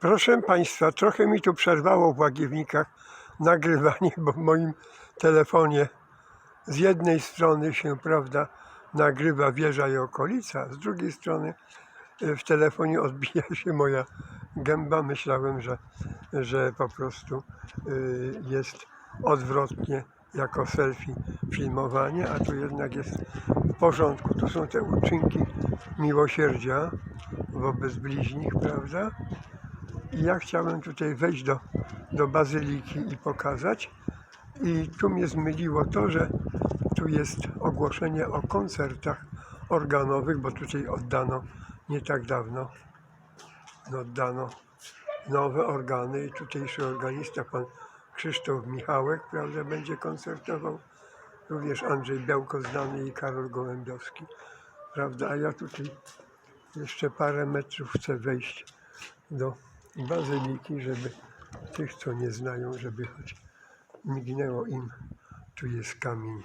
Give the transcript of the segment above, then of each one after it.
Proszę Państwa, trochę mi tu przerwało w Łagiewnikach nagrywanie, bo w moim telefonie z jednej strony się, prawda, nagrywa wieża i okolica, z drugiej strony e, w telefonie odbija się moja gęba. Myślałem, że, że po prostu y, jest odwrotnie jako selfie filmowanie, a tu jednak jest w porządku. Tu są te uczynki miłosierdzia wobec bliźnich, prawda? I ja chciałem tutaj wejść do, do bazyliki i pokazać. I tu mnie zmyliło to, że tu jest ogłoszenie o koncertach organowych, bo tutaj oddano nie tak dawno no, oddano nowe organy i tutejszy organista, pan Krzysztof Michałek, prawda, będzie koncertował. Również Andrzej Białko znany i Karol Gołębiowski, prawda, a ja tutaj jeszcze parę metrów chcę wejść do bazyliki, żeby tych, co nie znają, żeby choć mignęło im, tu jest kamień,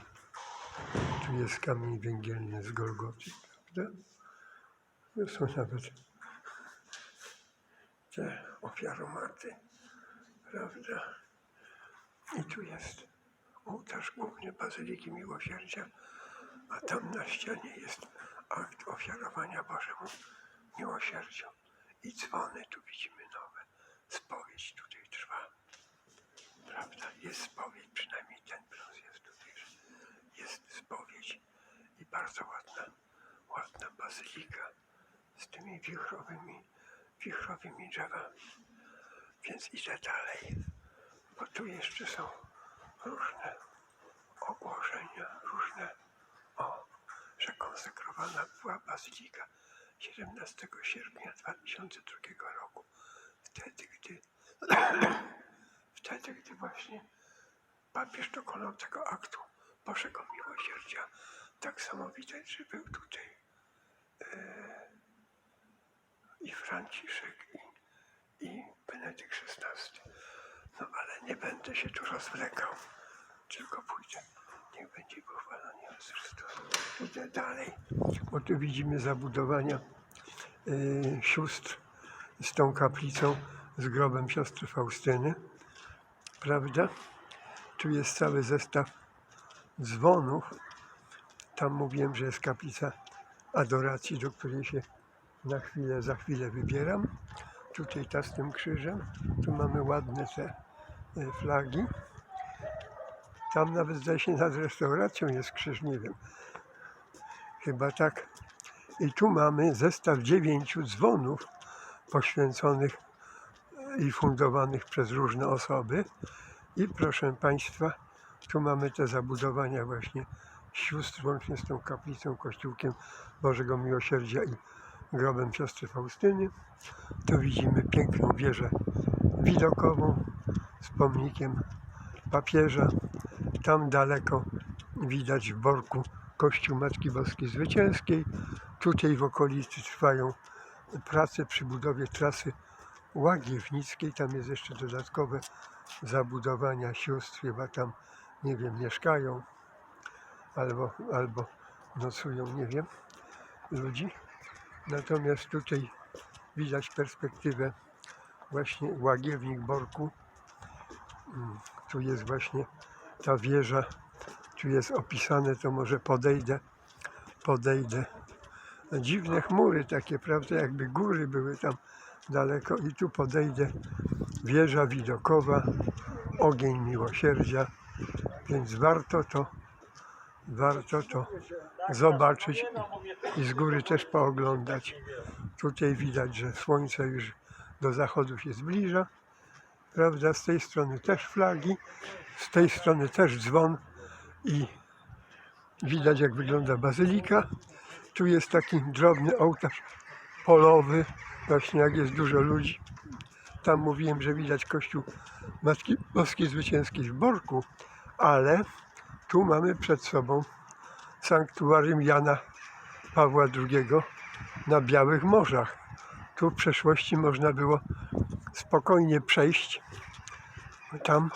tu jest kamień węgielny z Golgoty, prawda? To są nawet te ofiaromaty, prawda? I tu jest ołtarz główny Bazyliki Miłosierdzia, a tam na ścianie jest akt ofiarowania Bożemu Miłosierdziu. I dzwony tu widzimy nowe. Spowiedź tutaj trwa. Prawda? Jest spowiedź, przynajmniej ten plus jest tutaj. Jest spowiedź i bardzo ładna, ładna bazylika z tymi wichrowymi, wichrowymi drzewami. Więc idę dalej, bo tu jeszcze są różne ogłoszenia, różne, o, że konsekrowana była bazylika 17 sierpnia 2002 roku. Wtedy, gdy, wtedy, gdy właśnie papież dokonał tego aktu Bożego Miłosierdzia. Tak samo widać, że był tutaj i Franciszek, i, i Benedykt XVI. No ale nie będę się tu rozwlekał, tylko pójdę. Niech będzie pochwalony Jezus Chrystus. Idę dalej, bo tu widzimy zabudowania y, sióstr z tą kaplicą, z grobem siostry Faustyny. Prawda? Tu jest cały zestaw dzwonów. Tam mówiłem, że jest kaplica adoracji, do której się na chwilę, za chwilę wybieram. Tutaj ta z tym krzyżem. Tu mamy ładne te e, flagi. Tam nawet zdaje się nad restauracją jest krzyż, nie wiem. Chyba tak. I tu mamy zestaw dziewięciu dzwonów poświęconych i fundowanych przez różne osoby. I proszę Państwa, tu mamy te zabudowania właśnie sióstr, łącznie z tą kaplicą, kościółkiem Bożego Miłosierdzia i grobem siostry Faustyny. Tu widzimy piękną wieżę widokową z pomnikiem papieża. Tam daleko widać w Borku kościół Matki Boskiej Zwycięskiej. Tutaj w okolicy trwają prace przy budowie trasy Łagiewnickiej. Tam jest jeszcze dodatkowe zabudowania sióstr, chyba tam, nie wiem, mieszkają albo, albo nocują, nie wiem, ludzi. Natomiast tutaj widać perspektywę właśnie Łagiewnik Borku. Mm, Tu jest właśnie ta wieża, tu jest opisane, to może podejdę, podejdę. Dziwne chmury takie, prawda, jakby góry były tam daleko i tu podejdę. Wieża widokowa, ogień miłosierdzia, więc warto to, warto to zobaczyć i z góry też pooglądać. Tutaj widać, że słońce już do zachodu się zbliża. Prawda? Z tej strony też flagi, z tej strony też dzwon i widać jak wygląda bazylika. Tu jest taki drobny ołtarz polowy, właśnie jak jest dużo ludzi. Tam mówiłem, że widać kościół Matki Boskiej Zwycięskiej w Borku, ale tu mamy przed sobą sanktuarium Jana Pawła II na Białych Morzach. Tu w przeszłości można było spokojnie przejść tam,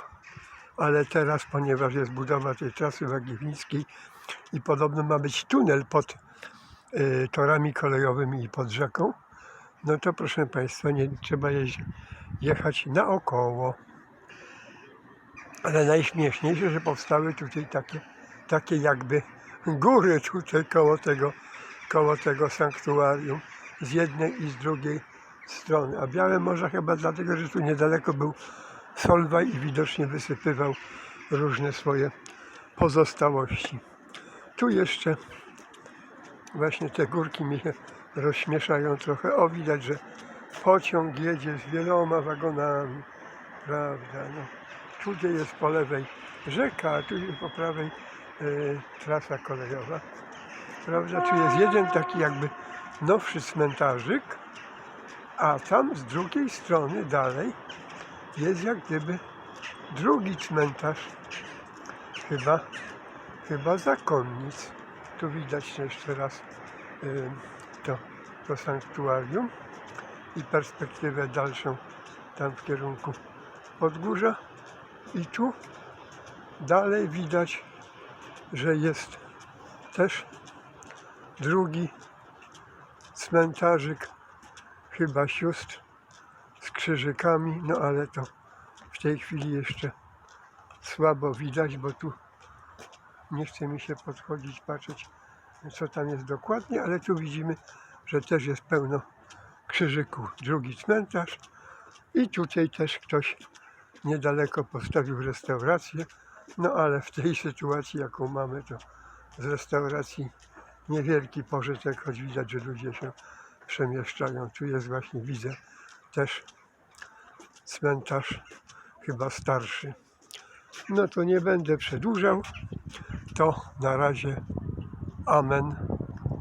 ale teraz, ponieważ jest budowa tej trasy Łagiewnickiej i podobno ma być tunel pod y, torami kolejowymi i pod rzeką, No to proszę Państwa, nie trzeba jechać naokoło. Ale najśmieszniejsze, że powstały tutaj takie, takie jakby góry tutaj koło tego, koło tego sanktuarium z jednej i z drugiej strony. A Białe Morze chyba dlatego, że tu niedaleko był Solwaj i widocznie wysypywał różne swoje pozostałości. Tu jeszcze właśnie te górki mi się rozśmieszają trochę. O, widać, że pociąg jedzie z wieloma wagonami, prawda? No, tu jest po lewej rzeka, a tu jest po prawej e, trasa kolejowa. Prawda? Tu jest jeden taki jakby nowszy cmentarzyk, a tam z drugiej strony dalej jest jak gdyby drugi cmentarz, chyba, chyba zakonnic. Tu widać jeszcze raz y, to, to sanktuarium i perspektywę dalszą tam w kierunku Podgórza. I tu dalej widać, że jest też drugi cmentarzyk, chyba sióstr z krzyżykami, no ale to w tej chwili jeszcze słabo widać, bo tu nie chce mi się podchodzić, patrzeć co tam jest dokładnie, ale tu widzimy, że też jest pełno krzyżyków. Drugi cmentarz i tutaj też ktoś niedaleko postawił restaurację, no ale w tej sytuacji jaką mamy to z restauracji niewielki pożytek, choć widać, że ludzie się przemieszczają. Tu jest właśnie, widzę też cmentarz, chyba starszy. No to nie będę przedłużał. To na razie Amen.